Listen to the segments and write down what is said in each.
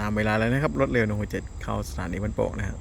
ตามเวลาแล้วนะครับรถเร็วหนึ่งหกเจ็ดเข้าสถานีบ้านโป่งนะครับ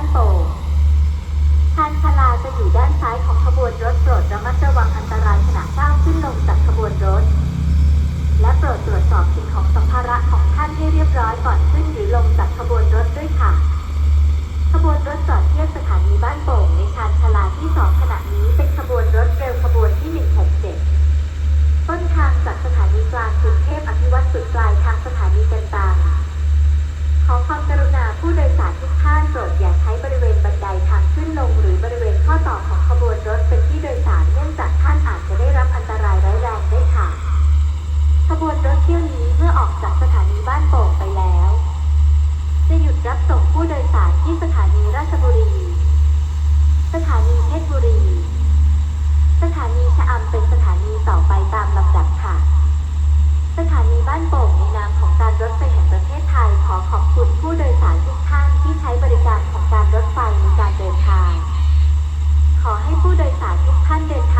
านโป่งชานชลาจะอยู่ด้านซ้ายของขบวนรถโปรดระมัดระวังอันตรายขณะก้าวขึ้นลงจากขบวนรถ และโปรดตรวจสอบสิ่งของสัมภาระของท่านให้เรียบร้อยก่อน ษาทุกท่านเดินทาง